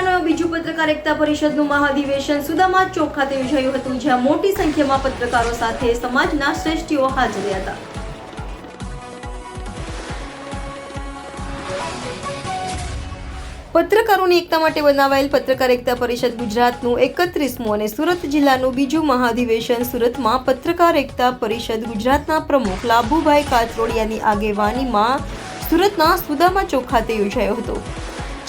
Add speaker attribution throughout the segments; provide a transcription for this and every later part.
Speaker 1: જિલ્લાનો બીજું પત્રકાર એકતા પરિષદનું મહાધિવેશન સુદામા ચોક ખાતે યોજાયું હતું, જ્યાં મોટી સંખ્યામાં પત્રકારો સાથે સમાજના શ્રેષ્ઠીઓ હાજર હતા. પત્રકારોની એકતા માટે બનાવાયેલ પત્રકાર એકતા પરિષદ ગુજરાતનું એકત્રીસમું અને સુરત જિલ્લાનું બીજું મહાધિવેશન સુરતમાં પત્રકાર એકતા પરિષદ ગુજરાતના પ્રમુખ લાભુભાઈ કાચરોડિયાની આગેવાનીમાં સુરતના સુદામા ચોક ખાતે યોજાયો હતો.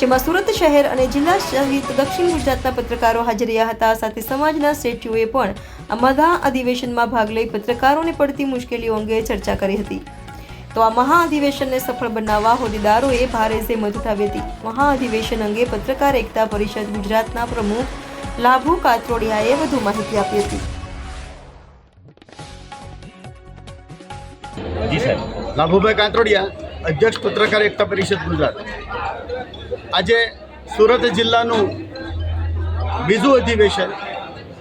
Speaker 1: જેમાં સુરત શહેર અને જિલ્લા સહિત દક્ષિણ ગુજરાતના પત્રકારો હાજર રહ્યા હતા. સાથે સમાજના શ્રેષ્ઠીઓએ પણ આ મહા અધિવેશનમાં ભાગ લઈ પત્રકારોને પડતી મુશ્કેલીઓ અંગે ચર્ચા કરી હતી. તો આ મહાઅધિવેશનને સફળ બનાવવા હોદ્દેદારોએ ભારે જહેમત ઉઠાવી હતી. મહાઅધિવેશન અંગે પત્રકાર એકતા પરિષદ ગુજરાતના પ્રમુખ લાભુ કાત્રોડિયાએ વધુ માહિતી આપી હતી.
Speaker 2: જી
Speaker 3: લાભુભાઈ કાંતરોડિયા. અધ્યક્ષ પત્રકાર એકતા પરિષદ ગુજરાત. આજે સુરત જિલ્લાનું બીજું અધિવેશન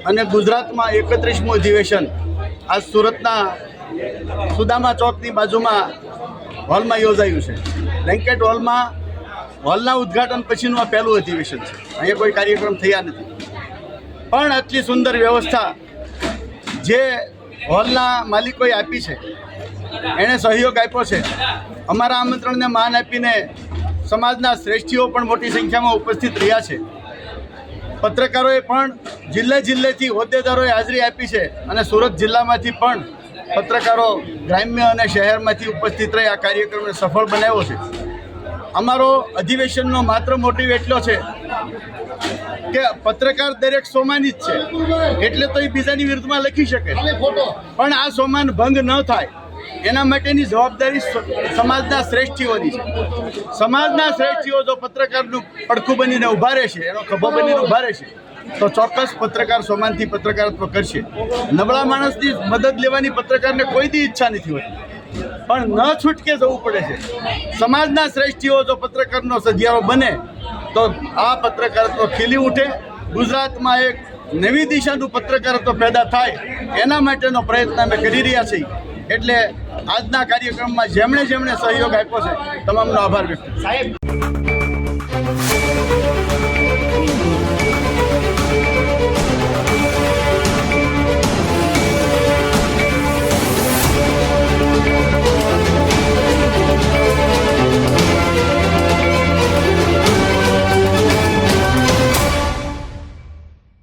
Speaker 3: અને ગુજરાતમાં એકત્રીસમું અધિવેશન આજ સુરતના સુદામા ચોકની બાજુમાં હોલમાં યોજાયું છે. બેન્કેટ હોલમાં, હોલના ઉદ્ઘાટન પછીનું આ પહેલું અધિવેશન છે. અહીંયા કોઈ કાર્યક્રમ થયા નથી. પણ આટલી સુંદર વ્યવસ્થા જે હોલના માલિકોએ આપી છે એણે સહયોગ આપ્યો છે. અમારા આમંત્રણને માન આપીને સમાજના શ્રેષ્ઠીઓ પણ મોટી સંખ્યામાં ઉપસ્થિત રહ્યા છે. પત્રકારોએ પણ જિલ્લે જિલ્લેથી હોદ્દેદારોએ હાજરી આપી છે અને સુરત જિલ્લામાંથી પણ પત્રકારો ગ્રામ્ય અને શહેરમાંથી ઉપસ્થિત રહી આ કાર્યક્રમને સફળ બનાવ્યો છે. અમારો અધિવેશનનો માત્ર મોટિવ એટલો છે કે પત્રકાર દરેક સોમાની જ છે. એટલે તો એ બીજાની વિરુદ્ધમાં લખી શકે. પણ આ સોમાન ભંગ ન થાય. એના માટેની જવાબદારી સમાજના શ્રેષ્ઠીઓની છે. સમાજના શ્રેષ્ઠીઓ જો પત્રકારનું પડખું બનીને ઊભા રહેશે, એનો ખભો બનીને ઊભા રહેશે, તો ચોક્કસ પત્રકાર સોમાનથી પત્રકારત્વ કરશે. નબળા માણસની મદદ લેવાની પત્રકારને કોઈ દી ઈચ્છા નથી હોતી. પણ ન છૂટકે જવું પડે છે. સમાજના શ્રેષ્ઠીઓ જો પત્રકારનો સધિયારો બને, તો આ પત્રકારત્વ ખીલી ઉઠે. ગુજરાતમાં એક નવી દિશાનું પત્રકારત્વ પેદા થાય. એના માટેનો પ્રયત્ન અમે કરી રહ્યા છીએ. એટલે આજના કાર્યક્રમમાં જેમણે જેમણે સહયોગ આપ્યો છે તમામનો આભાર વ્યક્ત
Speaker 2: સાહેબ